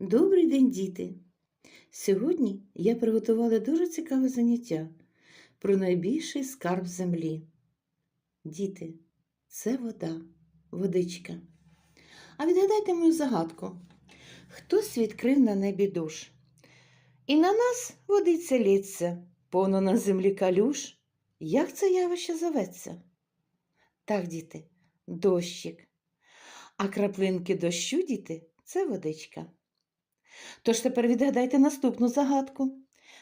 Добрий день, діти! Сьогодні я приготувала дуже цікаве заняття про найбільший скарб землі. Діти, це вода, водичка. А відгадайте мою загадку. Хтось відкрив на небі душ, і на нас водиться лється, повно на землі калюш. Як це явище зоветься? Так, діти, дощик. А краплинки дощу, діти, це водичка. Тож тепер відгадайте наступну загадку.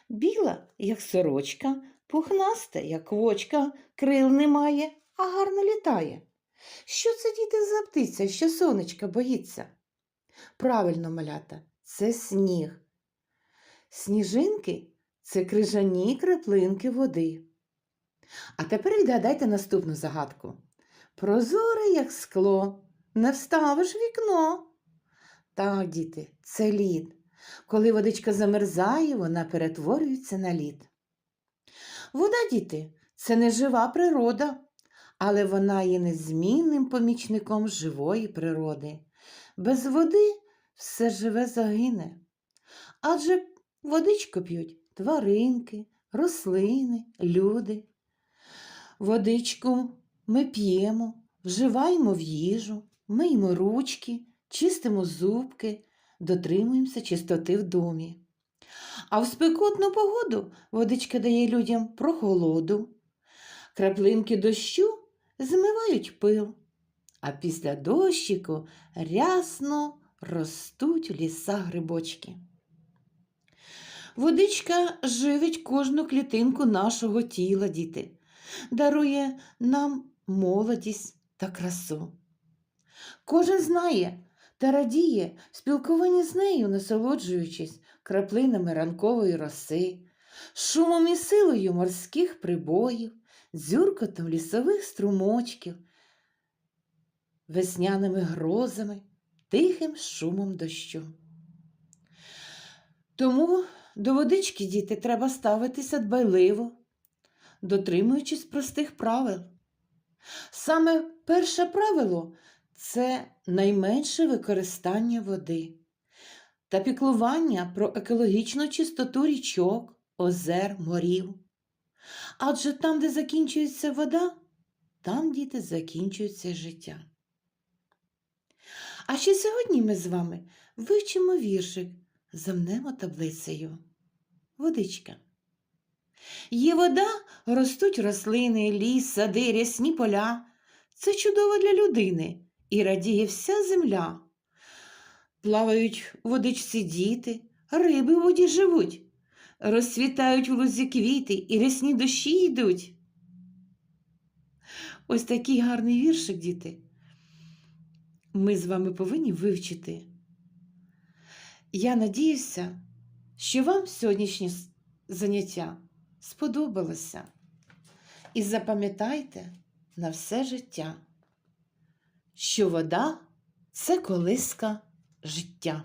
Біла, як сорочка, пухнаста, як квочка, крил немає, а гарно літає. Що це діти за птиця, що сонечка боїться? Правильно, малята, це сніг. Сніжинки це крижані краплинки води. А тепер відгадайте наступну загадку. Прозоре, як скло, не вставиш вікно. Так, діти, це лід. Коли водичка замерзає, вона перетворюється на лід. Вода, діти, це не жива природа, але вона є незмінним помічником живої природи. Без води все живе загине. Адже водичку п'ють тваринки, рослини, люди. Водичку ми п'ємо, вживаємо в їжу, миємо ручки, чистимо зубки, дотримуємося чистоти в домі. А в спекотну погоду водичка дає людям прохолоду. Краплинки дощу змивають пил, а після дощику рясно ростуть в лісах грибочки. Водичка живить кожну клітинку нашого тіла, діти, дарує нам молодість та красу. Кожен знає та радіє спілкуванні з нею, насолоджуючись краплинами ранкової роси, шумом і силою морських прибоїв, дзюркотом лісових струмочків, весняними грозами, тихим шумом дощу. Тому до водички діти треба ставитися дбайливо, дотримуючись простих правил. Саме перше правило це найменше використання води та піклування про екологічну чистоту річок, озер, морів. Адже там, де закінчується вода, там, діти, закінчується життя. А ще сьогодні ми з вами вивчимо віршик замнемо таблицею. Водичка. Є вода, ростуть рослини, ліс, сади, рясні поля. Це чудово для людини і радіє вся земля. Плавають у водичці діти, риби в воді живуть, розцвітають у лузі квіти і рясні дощі йдуть. Ось такий гарний віршик, діти. Ми з вами повинні вивчити. Я надіюся, що вам сьогоднішнє заняття сподобалося. І запам'ятайте на все життя, що вода це колиска життя.